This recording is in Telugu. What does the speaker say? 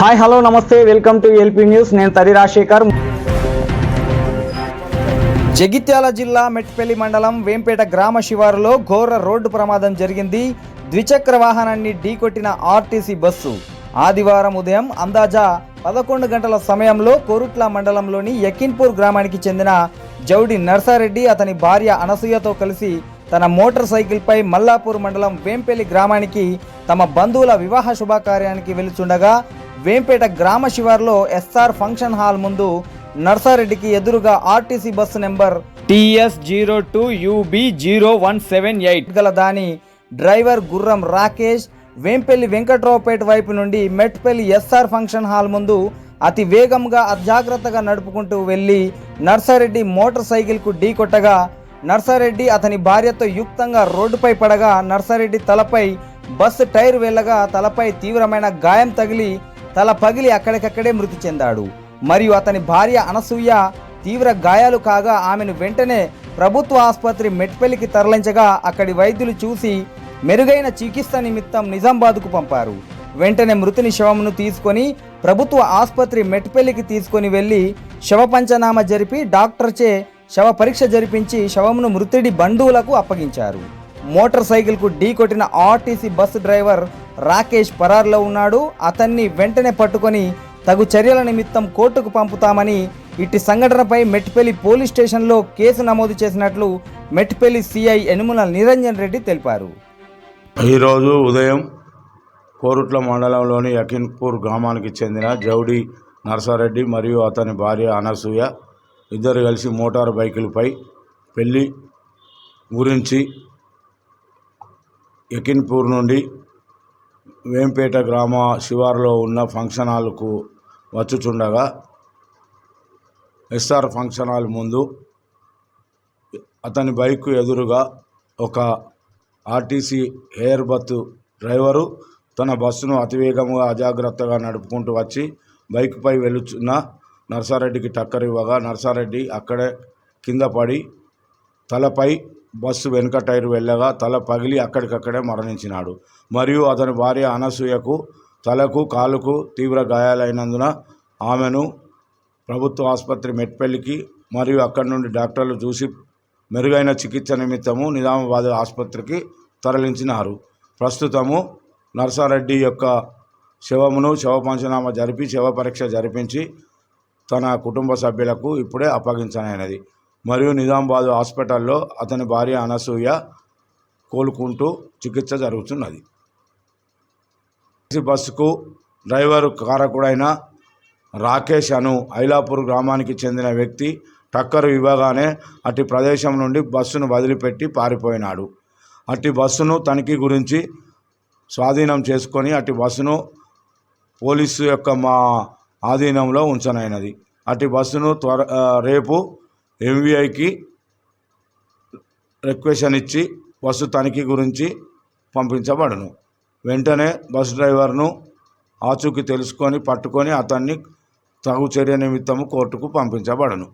Hi hello namaste welcome to LP news. నేను తరి రాజశేఖర్. జగిత్యాల జిల్లా మెట్పల్లి మండలం వేంపేట గ్రామ శివారులో ఘోర రోడ్డు ప్రమాదం జరిగింది. ద్విచక్ర వాహనాన్ని ఢీకొట్టిన ఆర్టీసీ బస్సు. ఆదివారం ఉదయం అందాజా పదకొండు గంటల సమయంలో కోరుట్ల మండలంలోని యకిన్పూర్ గ్రామానికి చెందిన జౌడి నర్సారెడ్డి అతని భార్య అనసూయతో కలిసి తన మోటార్ సైకిల్పై మల్లాపూర్ మండలం వేంపల్లి గ్రామానికి తమ బంధువుల వివాహ శుభకార్యానికి వెళుచుండగా వేంపేట గ్రామ శివార్లో ఎస్ఆర్ ఫంక్షన్ హాల్ ముందు నర్సారెడ్డికి ఎదురుగా RTC bus number TS zero two UB zero one seven eight గల దాని డ్రైవర్ గుర్రం రాకేష్ వేంపల్లి వెంకట్రావుపేట వైపు నుండి మెట్పల్లి ఎస్ఆర్ ఫంక్షన్ హాల్ ముందు అతి వేగంగా అజాగ్రత్తగా నడుపుకుంటూ వెళ్ళి నర్సారెడ్డి మోటార్ సైకిల్కు ఢీ కొట్టగా నర్సారెడ్డి అతని భార్యతో యుక్తంగా రోడ్డుపై పడగా నర్సారెడ్డి తలపై బస్సు టైర్ వెళ్ళగా తలపై తీవ్రమైన గాయం తగిలి తల పగిలి అక్కడికక్కడే మృతి చెందాడు. మరియు అతని భార్య అనసూయ తీవ్ర గాయాలు కాగా ఆమెను వెంటనే ప్రభుత్వ ఆసుపత్రి మెట్పల్లికి తరలించగా అక్కడి వైద్యులు చూసి మెరుగైన చికిత్స నిమిత్తం నిజామాబాద్కు పంపారు. వెంటనే మృతుని శవమును తీసుకొని ప్రభుత్వ ఆసుపత్రి మెట్పల్లికి తీసుకొని వెళ్ళి శవ పంచనామా జరిపి డాక్టర్చే శవ పరీక్ష జరిపించి శవమును మృతుడి బంధువులకు అప్పగించారు. మోటార్ సైకిల్కు ఢీ కొట్టిన ఆర్టీసీ బస్సు డ్రైవర్ రాకేష్ పరార్లో ఉన్నాడు. అతన్ని వెంటనే పట్టుకొని తగు చర్యల నిమిత్తం కోర్టుకు పంపుతామని ఇట్టి సంఘటనపై మెట్పల్లి పోలీస్ స్టేషన్లో కేసు నమోదు చేసినట్లు మెట్పల్లి సిఐ యనుమల నిరంజన్ రెడ్డి తెలిపారు. ఈరోజు ఉదయం కోరుట్ల మండలంలోని యకిన్పూర్ గ్రామానికి చెందిన జౌడి నర్సారెడ్డి మరియు అతని భార్య అనసూయ ఇద్దరు కలిసి మోటార్ బైకులపై పెళ్ళి గురించి యకిన్పూర్ నుండి వేంపేట గ్రామ శివారులో ఉన్న ఫంక్షన్ హాల్కు వచ్చుచుండగా ఎస్ఆర్ ఫంక్షన్ హాల్ ముందు అతని బైక్ ఎదురుగా ఒక ఆర్టీసీ హెయిర్ బత్ డ్రైవరు తన బస్సును అతివేగంగా అజాగ్రత్తగా నడుపుకుంటూ వచ్చి బైక్పై వెళుచున్న నర్సారెడ్డికి టక్కర్ ఇవ్వగా నర్సారెడ్డి అక్కడే కింద పడి తలపై బస్సు వెనుక టైరు వెళ్ళగా తల పగిలి అక్కడికక్కడే మరణించినాడు. మరియు అతని భార్య అనసూయకు తలకు కాలుకు తీవ్ర గాయాలైనందున ఆమెను ప్రభుత్వ ఆసుపత్రి మెట్పల్లికి మరియు అక్కడి నుండి డాక్టర్లు చూసి మెరుగైన చికిత్స నిమిత్తము నిజామాబాద్ ఆసుపత్రికి తరలించినారు. ప్రస్తుతము నర్సారెడ్డి యొక్క శవమును శవ పంచనామా జరిపి శవ పరీక్ష జరిపించి తన కుటుంబ సభ్యులకు ఇప్పుడే అప్పగించనైనది. మరియు నిజామాబాద్ హాస్పిటల్లో అతని భార్య అనసూయ కోలుకుంటూ చికిత్స జరుగుతున్నది. బస్సుకు డ్రైవర్ కారకుడైన రాకేష్ అను ఐలాపూర్ గ్రామానికి చెందిన వ్యక్తి టక్కరు ఇవ్వగానే అట్టి ప్రదేశం నుండి బస్సును వదిలిపెట్టి పారిపోయినాడు. అట్టి బస్సును తనిఖీ గురించి స్వాధీనం చేసుకొని అట్టి బస్సును పోలీసు యొక్క మా ఆధీనంలో ఉంచనైనది. అట్టి బస్సును త్వర రేపు ఎంవీఐకి రిక్వెషన్ ఇచ్చి బస్సు తనిఖీ గురించి పంపించబడను. వెంటనే బస్ డ్రైవర్ను ఆచూకీ తెలుసుకొని పట్టుకొని అతన్ని తగు చర్య నిమిత్తము కోర్టుకు పంపించబడను.